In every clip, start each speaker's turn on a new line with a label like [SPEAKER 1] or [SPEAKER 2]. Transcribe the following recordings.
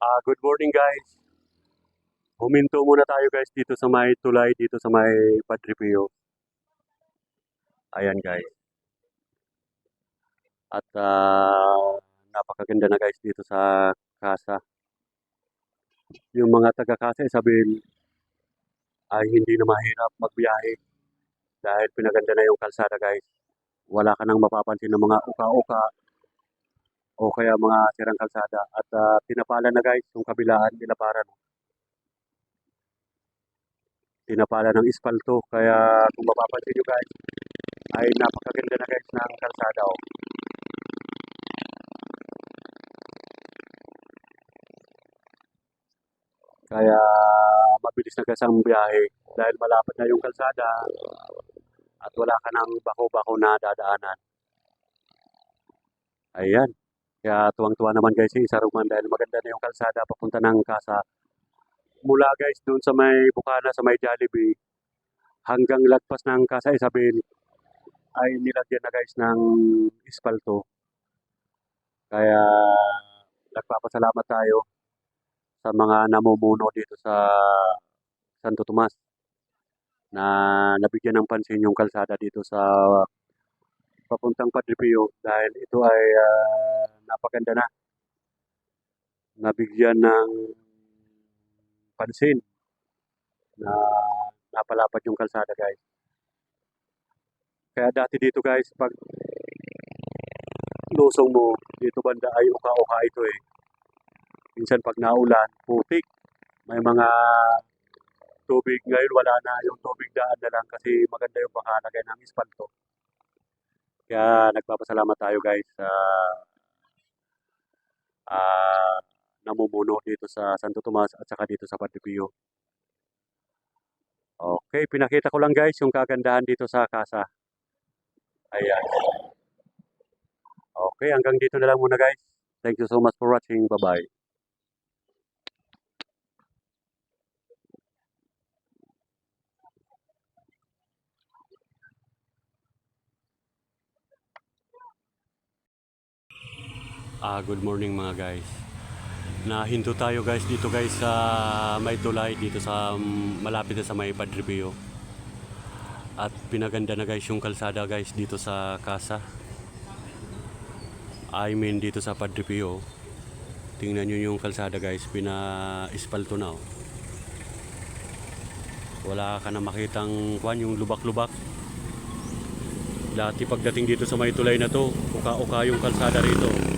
[SPEAKER 1] Ah, good morning guys. Huminto muna tayo guys dito sa may tulay, dito sa may Padre Pio. Ayan guys. At ah, napakaganda na guys dito sa casa. Yung mga taga-casa Isabel ay hindi na mahirap magbiyahe dahil pinaganda na yung kalsada guys. Wala ka nang mapapansin ng mga uka-uka o kaya mga sirang kalsada at ah, pinapala na guys yung kabilaan nilaparan pinapala ng ispalto kaya kung mapapansin nyo guys ay napakaganda na guys ng kalsada oh. kaya mabilis na guys ang biyahe dahil malapit na yung kalsada at wala ka ng bako-bako na dadaanan. Ayan kaya tuwang-tuwa naman guys si Isaruman dahil maganda na yung kalsada papunta ng kasa. Mula guys doon sa may Bukana, sa may Jollibee, hanggang lagpas ng Kasa Isabel ay nilagyan na guys ng ispalto. Kaya nagpapasalamat tayo sa mga namumuno dito sa Santo Tomas na nabigyan ng pansin yung kalsada dito sa papuntang Padre Pio dahil ito ay ah, napaganda na. Nabigyan ng pansin na napalapad yung kalsada guys. Kaya dati dito guys, pag lusong mo, dito banda ay uka-uka ito eh. Minsan pag naulan, putik. May mga tubig. Ngayon wala na yung tubig daan na lang kasi maganda yung pakalagay ng ispalto. Kaya nagpapasalamat tayo guys sa ah namumuno dito sa Santo Tomas at saka dito sa Padre Pio. Okay, pinakita ko lang guys yung kagandahan dito sa casa. Ayan. Okay, hanggang dito na lang muna guys. Thank you so much for watching. Bye-bye. Ah, good morning mga guys. Nahinto tayo guys dito guys sa may tulay dito sa mm, malapit na sa may Padre Pio. At pinaganda na guys yung kalsada guys dito sa casa. I mean dito sa Padre Pio. Tingnan nyo yung kalsada guys, pina-espalto na oh. Wala ka na makitang kwan yung lubak-lubak. Dati pagdating dito sa may tulay na to, uka-uka yung kalsada rito.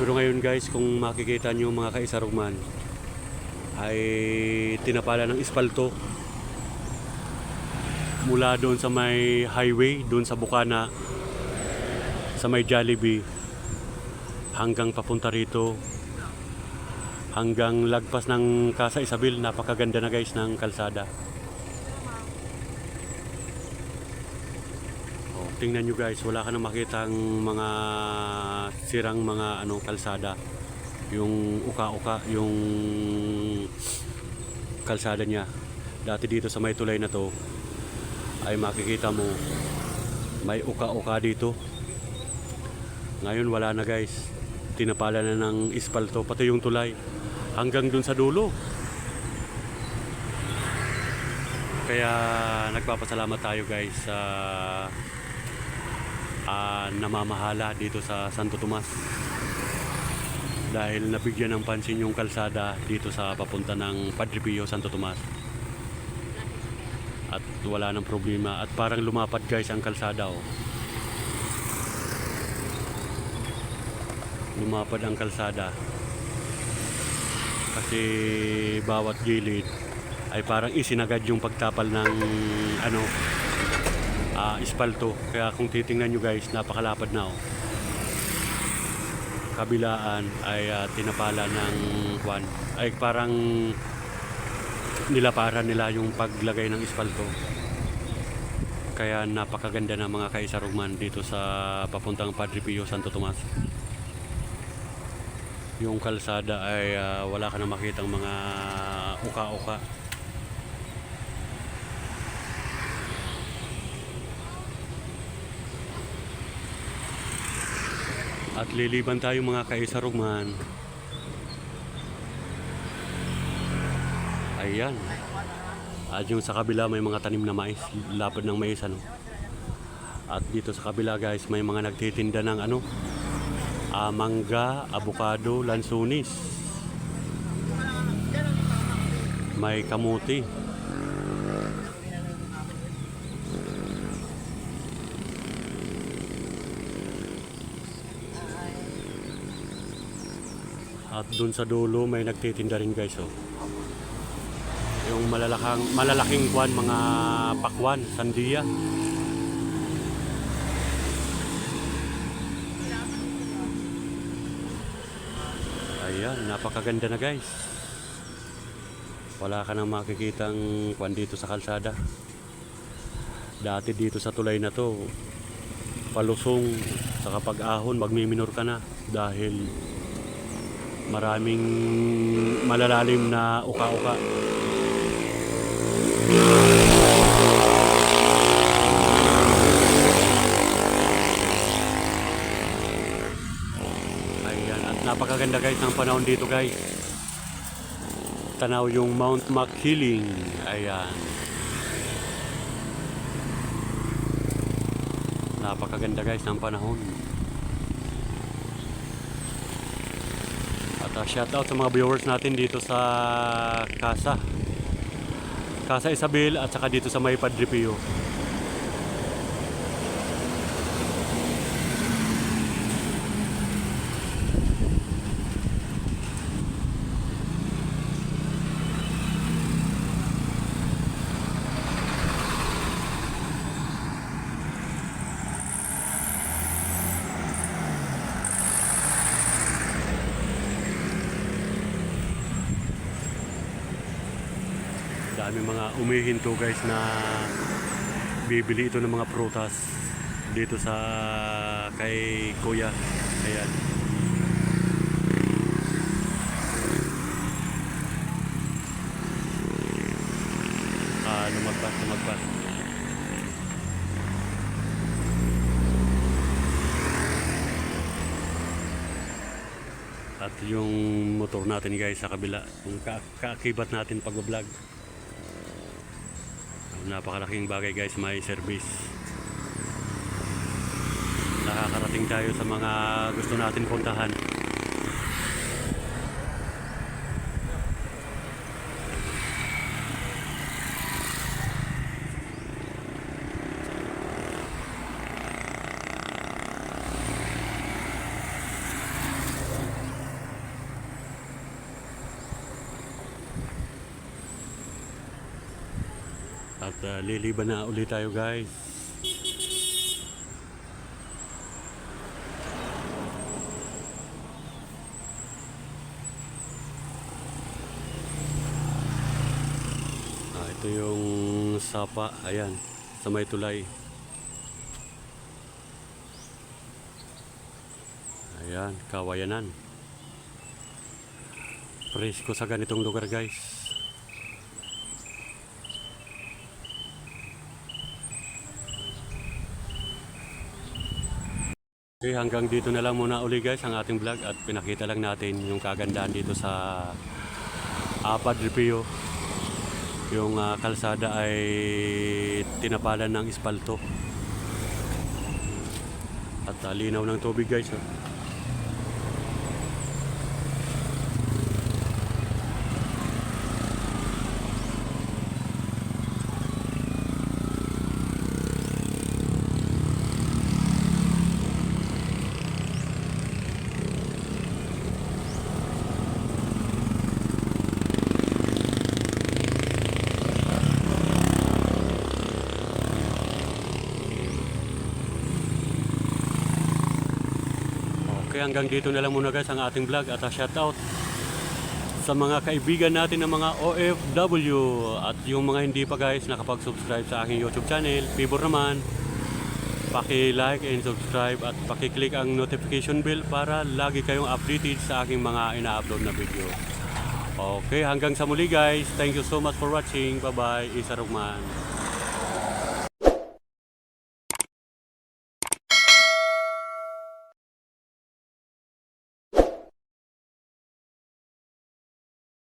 [SPEAKER 1] Pero ngayon guys, kung makikita nyo mga kaisarugman, ay tinapala ng ispalto mula doon sa may highway, doon sa Bukana, sa may Jollibee, hanggang papunta rito, hanggang lagpas ng Casa Isabel, napakaganda na guys ng kalsada. Tingnan nyo guys, wala ka na makitang mga sirang mga ano kalsada. Yung uka-uka, yung kalsada niya. Dati dito sa may tulay na to, ay makikita mo may uka-uka dito. Ngayon wala na guys. Tinapala na ng ispalto, pati yung tulay. Hanggang dun sa dulo. Kaya nagpapasalamat tayo guys sa ah, namamahala dito sa Santo Tomas. Dahil nabigyan ng pansin yung kalsada dito sa papunta ng Padre Pio Santo Tomas. At wala nang problema. At parang lumapad guys ang kalsada oh. lumapad ang kalsada. Kasi bawat gilid ay parang isinagad yung pagtapal ng ano ah, ispalto. Kaya kung titingnan nyo guys napakalapad na oh. kabilaan ay ah, tinapala ng kwan ay parang nilaparan nila yung paglagay ng ispalto. Kaya napakaganda na mga kaisarugman dito sa papuntang Padre Pio Santo Tomas. Yung kalsada ay ah, wala ka na makitang mga uka-uka At liliban tayo mga kaisarugman. Ayan. At yung sa kabila may mga tanim na mais, lapad ng mais ano. At dito sa kabila guys may mga nagtitinda ng ano, uh, mangga, abukado, lansunis. May kamuti. At dun sa dulo may nagtitinda rin guys oh. Yung malalakang malalaking kwan mga pakwan, sandiya. Ayan, napakaganda na guys. Wala ka nang makikitang kwan dito sa kalsada. Dati dito sa tulay na to, palusong sa kapag ahon, magmiminor ka na dahil maraming malalalim na uka-uka. Ayan, at napakaganda guys ng panahon dito guys. Tanaw yung Mount Makiling. Ayan. Napakaganda guys ng panahon. At uh, shout out sa mga viewers natin dito sa Casa. Casa Isabel at saka dito sa May Padre. Dami mga umihinto guys na bibili ito ng mga prutas dito sa kay Kuya. Ayan. Ah, lumagpas, lumagpas. At yung motor natin guys sa kabila, yung ka natin pag-vlog. Napakalaking bagay guys, may service. Nakakarating tayo sa mga gusto natin puntahan. Uh, liliban na ulit tayo guys. Ah, ito yung sapa, ayan, sa may tulay. Ayan, kawayanan. Presko sa ganitong lugar guys. Okay, hanggang dito na lang muna uli guys ang ating vlog at pinakita lang natin yung kagandahan dito sa Apad Ripio. Yung ah, kalsada ay tinapalan ng espalto. At ah, linaw ng tubig guys. oh. Okay, hanggang dito na lang muna guys ang ating vlog at uh, shout out sa mga kaibigan natin ng mga OFW at yung mga hindi pa guys nakapag-subscribe sa aking YouTube channel, favor naman paki-like and subscribe at paki-click ang notification bell para lagi kayong updated sa aking mga ina-upload na video. Okay, hanggang sa muli guys. Thank you so much for watching. Bye-bye. Isa Rugman.